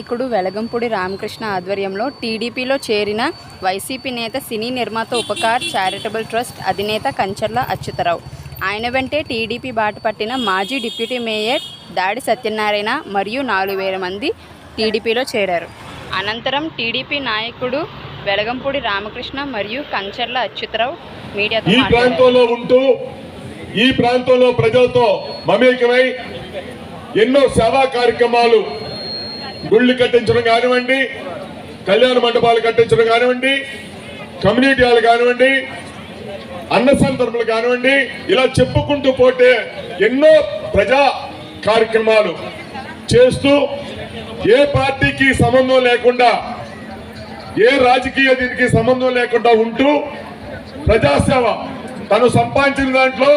నాయకుడు వెలగంపూడి రామకృష్ణ ఆధ్వర్యంలో టీడీపీలో చేరిన వైసీపీ నేత సినీ నిర్మాత ఉపకార్ చారిటబుల్ ట్రస్ట్ అధినేత కంచర్ల అచ్యుతరావు. ఆయన వెంటే టీడీపీ బాట పట్టిన మాజీ డిప్యూటీ మేయర్ దాడి సత్యనారాయణ మరియు నాలుగు వేల మంది టీడీపీలో చేరారు. అనంతరం టీడీపీ నాయకుడు వెలగంపూడి రామకృష్ణ మరియు కంచర్ల అచ్యుతరావు మీడియాతో ఈ మాట్లాడారు. ప్రాంతంలో ఉంటూ ఈ ప్రాంతంలో ప్రజలతో మమేకమై ఎన్నో సేవా కార్యక్రమాలు గుళ్ళు కట్టించడం కానివ్వండి కళ్యాణ మండపాలు కట్టించడం కానివ్వండి కమ్యూనిటీ హాల్ కానివ్వండి అన్న సందర్భాలు కానివ్వండి ఇలా చెప్పుకుంటూ పోతే ఎన్నో ప్రజా కార్యక్రమాలు చేస్తూ ఏ పార్టీకి సంబంధం లేకుండా ఏ రాజకీయ దీనికి సంబంధం లేకుండా ఉంటూ ప్రజాసేవ తను సంపాదించిన దాంట్లో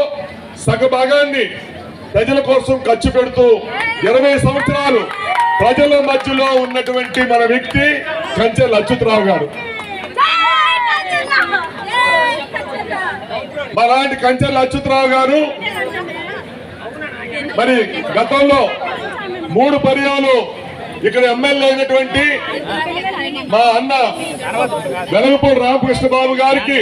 సగభాగాన్ని ప్రజల కోసం ఖర్చు పెడుతూ ఇరవై సంవత్సరాలు ప్రజల మధ్యలో ఉన్నటువంటి మన వ్యక్తి కంచెల అచ్యుతరావు గారు. మలాంటి కంచెల అచ్యుతరావు గారు మరి గతంలో మూడు పర్యాలు ఇక్కడ ఎమ్మెల్యే అయినటువంటి మా అన్న వెలగపూడి రామకృష్ణ బాబు గారికి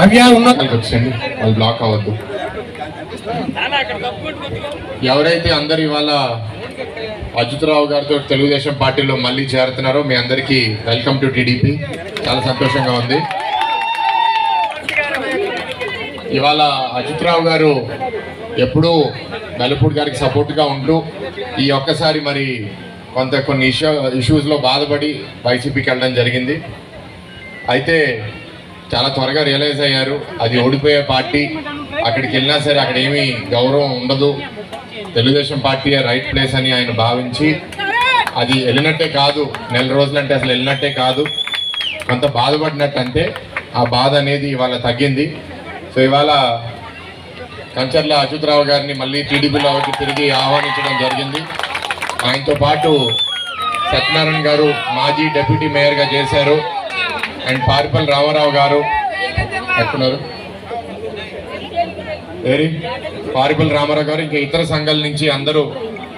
వచ్చేయండి వాళ్ళు బ్లాక్ అవ్వద్దు. ఎవరైతే అందరు ఇవాళ అజిత్రావు గారితో తెలుగుదేశం పార్టీలో మళ్ళీ చేరుతున్నారో మీ అందరికీ వెల్కమ్ టు టీడీపీ. చాలా సంతోషంగా ఉంది. ఇవాళ అజిత్రావు గారు ఎప్పుడూ నలుపూడి గారికి సపోర్ట్గా ఉంటూ ఈ ఒక్కసారి మరి కొంత కొన్ని ఇష్యూ ఇష్యూస్లో బాధపడి వైసీపీకి వెళ్ళడం జరిగింది. అయితే చాలా త్వరగా రియలైజ్ అయ్యారు. అది ఓడిపోయే పార్టీ. అక్కడికి వెళ్ళినా సరే అక్కడ ఏమీ గౌరవం ఉండదు. తెలుగుదేశం పార్టీ రైట్ ప్లేస్ అని ఆయన భావించి అది వెళ్ళినట్టే కాదు. నెల రోజులంటే అసలు వెళ్ళినట్టే కాదు. కొంత బాధపడినట్టు అంటే ఆ బాధ అనేది ఇవాళ తగ్గింది. సో ఇవాళ కంచర్ల అచ్యుతరావు గారిని మళ్ళీ టీడీపీలోకి తిరిగి ఆహ్వానించడం జరిగింది. ఆయనతో పాటు సత్యనారాయణ గారు మాజీ డెప్యూటీ మేయర్గా చేశారు. అండ్ పారిపల్లి రామారావు గారు ఎక్కడున్నారు ఏరి పారిపల్లి రామారావు గారు ఇంకా ఇతర సంఘాల నుంచి అందరూ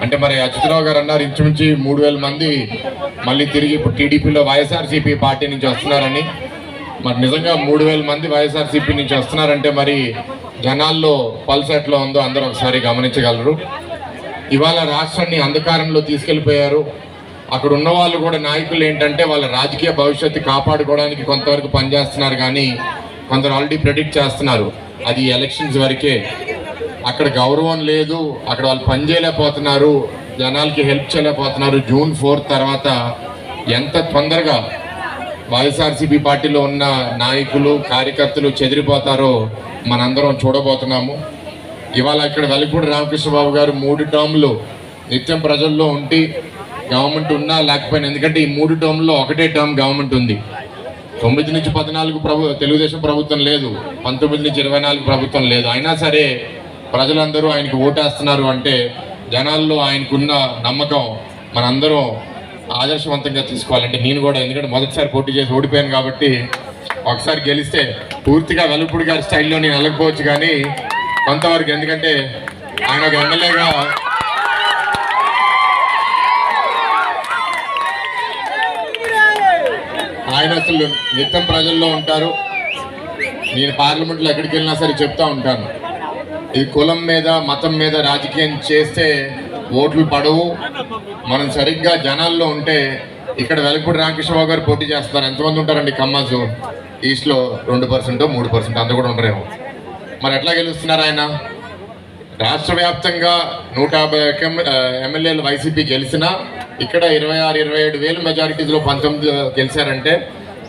అంటే మరి అచ్యుతరావు గారు అన్నారు ఇంచుమించి మూడు వేల మంది మళ్ళీ తిరిగి ఇప్పుడు టీడీపీలో వైఎస్ఆర్సీపీ పార్టీ నుంచి వస్తున్నారని. మరి నిజంగా మూడు వేల మంది వైఎస్ఆర్సీపీ నుంచి వస్తున్నారంటే మరి జనాల్లో పల్స్ ఎట్లా ఉందో అందరూ ఒకసారి గమనించగలరు. ఇవాళ రాష్ట్రాన్ని అంధకారంలో తీసుకెళ్ళిపోయారు అక్కడ ఉన్న వాళ్ళు కూడా నాయకులు ఏంటంటే వాళ్ళ రాజకీయ భవిష్యత్తు కాపాడుకోవడానికి కొంతవరకు పనిచేస్తున్నారు కానీ కొందరు ఆల్రెడీ ప్రెడిక్ట్ చేస్తున్నారు. అది ఎలక్షన్స్ వరకే. అక్కడ గౌరవం లేదు అక్కడ వాళ్ళు పని చేయలేకపోతున్నారు జనాలకి హెల్ప్ చేయలేకపోతున్నారు. జూన్ ఫోర్త్ తర్వాత ఎంత తొందరగా వైఎస్ఆర్సీపీ పార్టీలో ఉన్న నాయకులు కార్యకర్తలు చెదిరిపోతారో మనందరం చూడబోతున్నాము. ఇవాళ ఇక్కడ వెలగపూడి రామకృష్ణబాబు గారు మూడు టర్మ్లు నిత్యం ప్రజల్లో ఉండి గవర్నమెంట్ ఉన్నా లేకపోయినా. ఎందుకంటే ఈ మూడు టర్మ్లో ఒకటే టర్మ్ గవర్నమెంట్ ఉంది. తొమ్మిది నుంచి పద్నాలుగు ప్రభు తెలుగుదేశం ప్రభుత్వం లేదు. పంతొమ్మిది నుంచి ఇరవై నాలుగు ప్రభుత్వం లేదు. అయినా సరే ప్రజలందరూ ఆయనకు ఓటేస్తున్నారు అంటే జనాల్లో ఆయనకున్న నమ్మకం మనందరం ఆదర్శవంతంగా తీసుకోవాలంటే నేను కూడా ఎందుకంటే మొదటిసారి పోటీ చేసి ఓడిపోయాను కాబట్టి ఒకసారి గెలిస్తే పూర్తిగా వెలుపుడు గారి స్టైల్లో నేను వెళ్ళకపోవచ్చు కానీ కొంతవరకు ఎందుకంటే ఆయన ఒక ఎమ్మెల్యేగా ఆయన అసలు నిత్యం ప్రజల్లో ఉంటారు. నేను పార్లమెంట్లో ఎక్కడికి వెళ్ళినా సరే చెప్తా ఉంటాను. ఇది కులం మీద మతం మీద రాజకీయం చేస్తే ఓట్లు పడవు. మనం సరిగ్గా జనాల్లో ఉంటే ఇక్కడ వెలగపూడి రామకృష్ణరావు గారు పోటీ చేస్తారు. ఎంతమంది ఉంటారండి ఖమ్మాసు ఈస్ట్లో రెండు పర్సెంట్ మూడు పర్సెంట్ అంత కూడా ఉండరేమో. మరి ఎట్లా గెలుస్తున్నారు ఆయన? రాష్ట్ర వ్యాప్తంగా నూట యాభై ఎమ్మెల్యేలు వైసీపీ గెలిచినా ఇక్కడ ఇరవై ఆరు ఇరవై ఏడు వేలు మెజారిటీలో పంతొమ్మిది గెలిచారంటే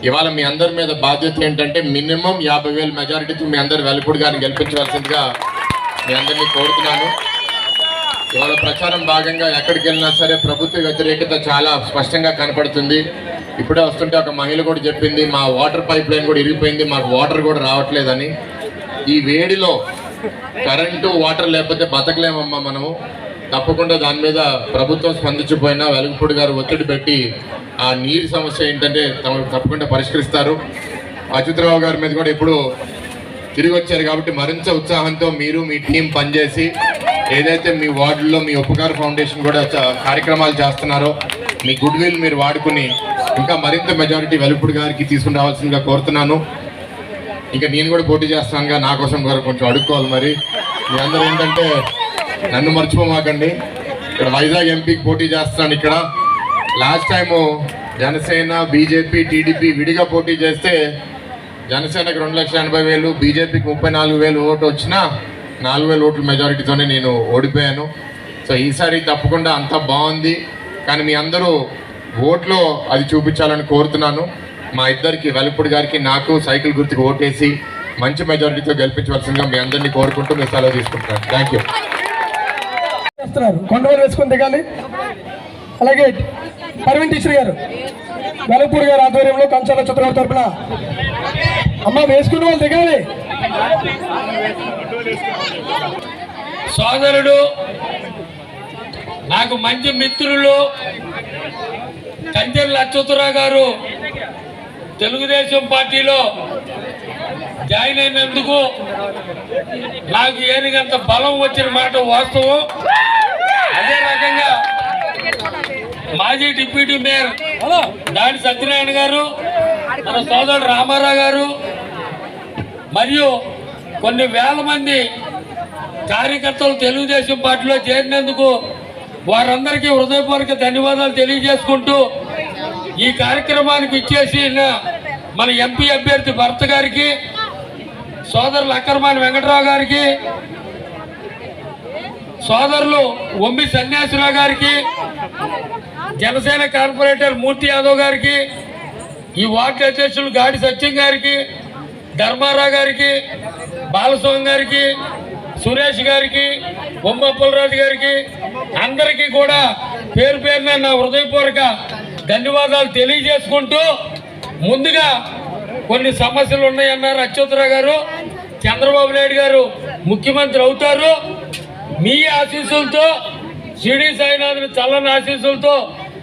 ఇవాళ మీ అందరి మీద బాధ్యత ఏంటంటే మినిమం యాభై వేలు మెజారిటీతో మీ అందరు వెలుపుడు గారిని గెలిపించవలసిందిగా మీ అందరినీ కోరుతున్నాను. ఇవాళ ప్రచారం భాగంగా ఎక్కడికి వెళ్ళినా సరే ప్రభుత్వ వ్యతిరేకత చాలా స్పష్టంగా కనపడుతుంది. ఇప్పుడే వస్తుంటే ఒక మహిళ కూడా చెప్పింది మా వాటర్ పైప్ లైన్ కూడా ఇరిగిపోయింది మాకు వాటర్ కూడా రావట్లేదని. ఈ వేడిలో కరెంటు వాటర్ లేకపోతే బతకలేమమ్మా మనము. తప్పకుండా దాని మీద ప్రభుత్వం స్పందించిపోయినా వెలుగుపూడి గారు ఒత్తిడి పెట్టి ఆ నీరు సమస్య ఏంటంటే తమకు తప్పకుండా పరిష్కరిస్తారు. అచ్యుతరావు గారి మీద కూడా ఇప్పుడు తిరిగి వచ్చారు కాబట్టి మరింత ఉత్సాహంతో మీరు మీ టీం పనిచేసి ఏదైతే మీ వార్డుల్లో మీ ఉపకార ఫౌండేషన్ కూడా కార్యక్రమాలు చేస్తున్నారో మీ గుడ్ విల్ మీరు వాడుకుని ఇంకా మరింత మెజారిటీ వెలుపుడు గారికి తీసుకుని రావాల్సిందిగా కోరుతున్నాను. ఇంకా నేను కూడా పోటీ చేస్తానుగా నా కోసం కూడా కొంచెం అడుక్కోవాలి మరి. మీ అందరూ ఏంటంటే నన్ను మర్చిపోమాకండి. ఇక్కడ వైజాగ్ ఎంపీకి పోటీ చేస్తాను ఇక్కడ. Last time Janasena BJP TDP విడిగా పోటీ చేస్తే జనసేనకు రెండు లక్షల ఎనభై వేలు బీజేపీకి ముప్పై నాలుగు వేలు ఓటు వచ్చినా నాలుగు వేల ఓట్ల మెజారిటీతోనే నేను ఓడిపోయాను. సో ఈసారి తప్పకుండా అంతా బాగుంది. కానీ మీ అందరూ ఓట్లో అది చూపించాలని కోరుతున్నాను. మా ఇద్దరికి వెలుపుడు గారికి నాకు సైకిల్ గుర్తుకు ఓటేసి మంచి మెజారిటీతో గెలిపించవలసిందిగా మీ అందరినీ కోరుకుంటూ మీ సెలవు తీసుకుంటున్నాను. థ్యాంక్ యూ చేస్తున్నారు కొండవలు వేసుకొని దిగాలి. అలాగే పర్వీన్ టీచర్ గారు వెలపూడి గారు ఆధ్వర్యంలో కంచాల చిత్రగారి తరఫున అమ్మ వేసుకున్న వాళ్ళు దిగాలి. సోదరుడు నాకు మంచి మిత్రులు కంచెల అచ్యుతరావు గారు తెలుగుదేశం పార్టీలో జాయిన్ అయినందుకు నాకు ఏనిగంత బలం వచ్చిన మాట వాస్తవం అదే రకంగా మాజీ డిప్యూటీ మేయర్ దాడి సత్యనారాయణ గారు మన సోదరుడు రామారావు గారు మరియు కొన్ని వేల మంది కార్యకర్తలు తెలుగుదేశం పార్టీలో చేరినందుకు వారందరికీ హృదయపూర్వక ధన్యవాదాలు తెలియజేసుకుంటూ ఈ కార్యక్రమానికి ఇచ్చేసి మన ఎంపీ అభ్యర్థి భర్త గారికి సోదరులు అక్కరమాని వెంకటరావు గారికి సోదరులు ఒమ్మి సన్యాసరావు గారికి జనసేన కార్పొరేటర్ మూర్తి యాదవ్ గారికి ఈ వార్డు అధ్యక్షులు గాడి సత్యం గారికి ధర్మారావు గారికి బాలస్వామి గారికి సురేష్ గారికి బొమ్మప్పలరాజు గారికి అందరికీ కూడా పేరు పేరున నా హృదయపూర్వక ధన్యవాదాలు తెలియజేసుకుంటూ ముందుగా కొన్ని సమస్యలు ఉన్నాయన్నారు అచ్యుతరావు గారు చంద్రబాబు నాయుడు గారు ముఖ్యమంత్రి అవుతారు. మీ ఆశీస్సులతో షిడి సాయినాథుని చల్లని ఆశీస్సులతో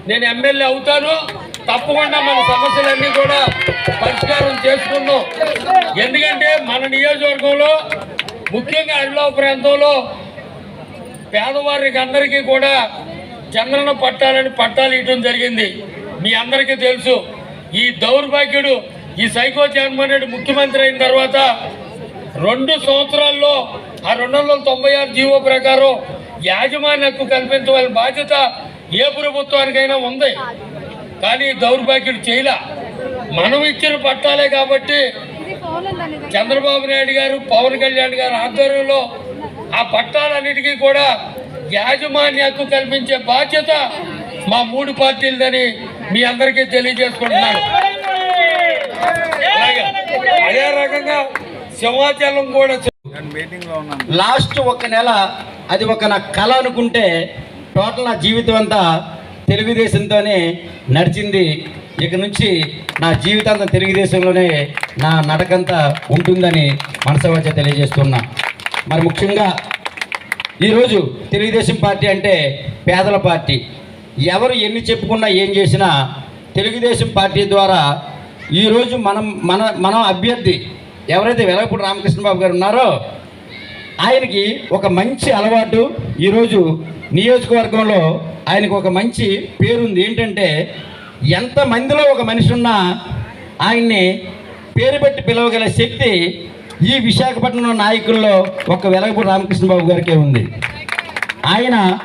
నేను ఎమ్మెల్యే అవుతాను. తప్పకుండా మన సమస్యలన్నీ కూడా పరిష్కారం చేసుకుందాం. ఎందుకంటే మన నియోజకవర్గంలో ముఖ్యంగా అరిలో ప్రాంతంలో పేదవారికి అందరికీ కూడా చంద్రన పట్టాలని పట్టాలు ఇవ్వడం జరిగింది. మీ అందరికీ తెలుసు. ఈ దౌర్భాగ్యుడు ఈ సైకో జగన్మోహన్ రెడ్డి ముఖ్యమంత్రి అయిన తర్వాత రెండు సంవత్సరాల్లో ఆ రెండు వందల తొంభై ఆరు జీవో ప్రకారం యాజమాన్య హక్కు కల్పించవలసిన బాధ్యత ఏ ప్రభుత్వానికైనా ఉంది. కానీ దౌర్భాగ్యుడు చేయలే. మనం ఇచ్చిన పట్టాలే కాబట్టి చంద్రబాబు నాయుడు గారు పవన్ కళ్యాణ్ గారు ఆధ్వర్యంలో ఆ పట్టాలన్నిటికీ కూడా యాజమాన్య హక్కు కల్పించే బాధ్యత మా మూడు పార్టీలదని మీ అందరికీ తెలియజేసుకుంటున్నాను. అలాగే అదే రకంగా సింహాచలం కూడా లాస్ట్ ఒక నెల అది ఒక నా కళ అనుకుంటే టోటల్ నా జీవితం అంతా తెలుగుదేశంతోనే నడిచింది. ఇక నుంచి నా జీవితాంతం తెలుగుదేశంలోనే నా నడకంతా ఉంటుందని మనసవచ్చ తెలియజేస్తున్నా. మరి ముఖ్యంగా ఈరోజు తెలుగుదేశం పార్టీ అంటే పేదల పార్టీ. ఎవరు ఎన్ని చెప్పుకున్నా ఏం చేసినా తెలుగుదేశం పార్టీ ద్వారా ఈరోజు మనం మన మనం అభ్యర్థి ఎవరైతే వెలగపూడి రామకృష్ణబాబు గారు ఉన్నారో ఆయనకి ఒక మంచి అలవాటు ఈరోజు నియోజకవర్గంలో ఆయనకు ఒక మంచి పేరుంది. ఏంటంటే ఎంతమందిలో ఒక మనిషి ఉన్నా ఆయన్ని పేరు పెట్టి పిలవగల శక్తి ఈ విశాఖపట్నం నాయకుల్లో ఒక వెలగపూడి రామకృష్ణబాబు గారికే ఉంది. ఆయన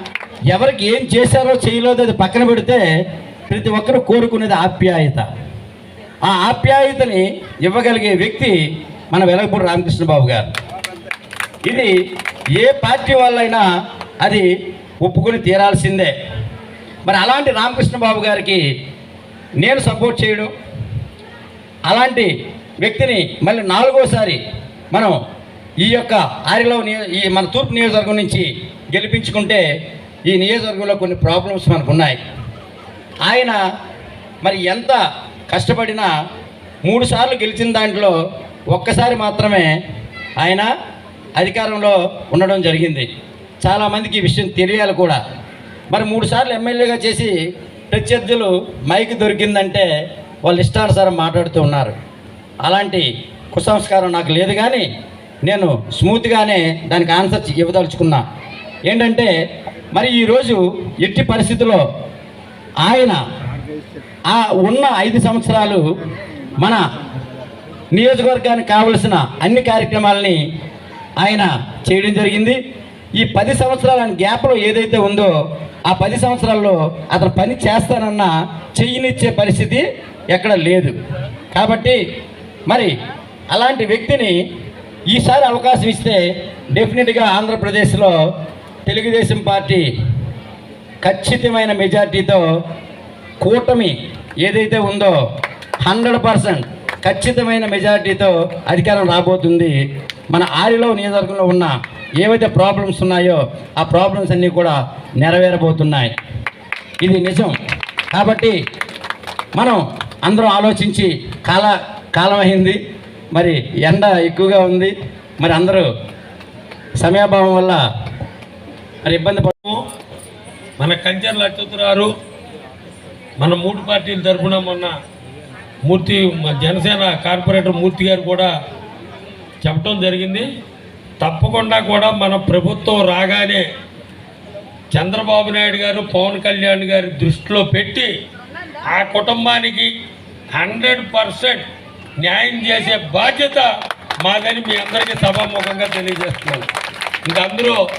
ఎవరికి ఏం చేశారో చేయలేదో అది పక్కన పెడితే ప్రతి ఒక్కరూ కోరుకునేది ఆప్యాయత. ఆ ఆప్యాయతని ఇవ్వగలిగే వ్యక్తి మన వెలగపూడి రామకృష్ణబాబు గారు. ఇది ఏ పార్టీ వాళ్ళైనా అది ఒప్పుకొని తీరాల్సిందే. మరి అలాంటి రామకృష్ణ బాబు గారికి నేను సపోర్ట్ చేయడం. అలాంటి వ్యక్తిని మళ్ళీ నాలుగోసారి మనం ఈ యొక్క ఆరిలో ఈ మన తూర్పు నియోజకవర్గం నుంచి గెలిపించుకుంటే ఈ నియోజకవర్గంలో కొన్ని ప్రాబ్లమ్స్ మనకు ఉన్నాయి ఆయన మరి ఎంత కష్టపడినా మూడు సార్లు గెలిచిన దాంట్లో ఒక్కసారి మాత్రమే ఆయన అధికారంలో ఉండడం జరిగింది. చాలామందికి ఈ విషయం తెలియాలి కూడా. మరి మూడు సార్లు ఎమ్మెల్యేగా చేసి ప్రత్యర్థులు మైక్ దొరికిందంటే వాళ్ళు ఇష్టానుసారం మాట్లాడుతూ ఉన్నారు. అలాంటి కుసంస్కారం నాకు లేదు కానీ నేను స్మూత్గానే దానికి ఆన్సర్ ఇవ్వదలుచుకున్నా. ఏంటంటే మరి ఈరోజు ఎట్టి పరిస్థితుల్లో ఆయన ఆ ఉన్న ఐదు సంవత్సరాలు మన నియోజకవర్గానికి కావలసిన అన్ని కార్యక్రమాలని ఆయన చేయడం జరిగింది. ఈ పది సంవత్సరాల గ్యాప్లో ఏదైతే ఉందో ఆ పది సంవత్సరాల్లో అతను పని చేస్తానన్న చెయ్యినిచ్చే పరిస్థితి ఎక్కడ లేదు. కాబట్టి మరి అలాంటి వ్యక్తిని ఈసారి అవకాశం ఇస్తే డెఫినెట్గా ఆంధ్రప్రదేశ్లో తెలుగుదేశం పార్టీ ఖచ్చితమైన మెజార్టీతో కూటమి ఏదైతే ఉందో హండ్రెడ్ పర్సెంట్ ఖచ్చితమైన మెజారిటీతో అధికారం రాబోతుంది. మన ఆరిలో నియోజకవర్గంలో ఉన్న ఏవైతే ప్రాబ్లమ్స్ ఉన్నాయో ఆ ప్రాబ్లమ్స్ అన్నీ కూడా నెరవేరబోతున్నాయి. ఇది నిజం. కాబట్టి మనం అందరం ఆలోచించి కాల కాలం అయింది. మరి ఎండ ఎక్కువగా ఉంది. మరి అందరూ సమయాభావం వల్ల మరి ఇబ్బంది పడము మన కంచర్ల అచ్యుతరారు మన మూడు పార్టీల తరఫున మొన్న మూర్తి మా జనసేన కార్పొరేటర్ మూర్తి గారు కూడా చెప్పడం జరిగింది. తప్పకుండా కూడా మన ప్రభుత్వం రాగానే చంద్రబాబు నాయుడు గారు పవన్ కళ్యాణ్ గారి దృష్టిలో పెట్టి ఆ కుటుంబానికి హండ్రెడ్ పర్సెంట్ న్యాయం చేసే బాధ్యత మాదని మీ అందరికీ సభాముఖంగా తెలియజేస్తున్నాను. ఇంకా అందులో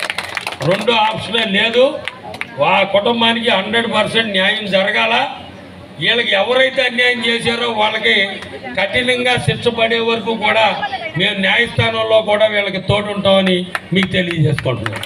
రెండు ఆప్షనే లేదు. ఆ కుటుంబానికి హండ్రెడ్ పర్సెంట్ న్యాయం జరగాల. వీళ్ళకి ఎవరైతే అన్యాయం చేశారో వాళ్ళకి కఠినంగా శిక్ష పడే వరకు కూడా మేము న్యాయస్థానంలో కూడా వీళ్ళకి తోడు ఉంటామని మీకు తెలియజేసుకుంటున్నాం.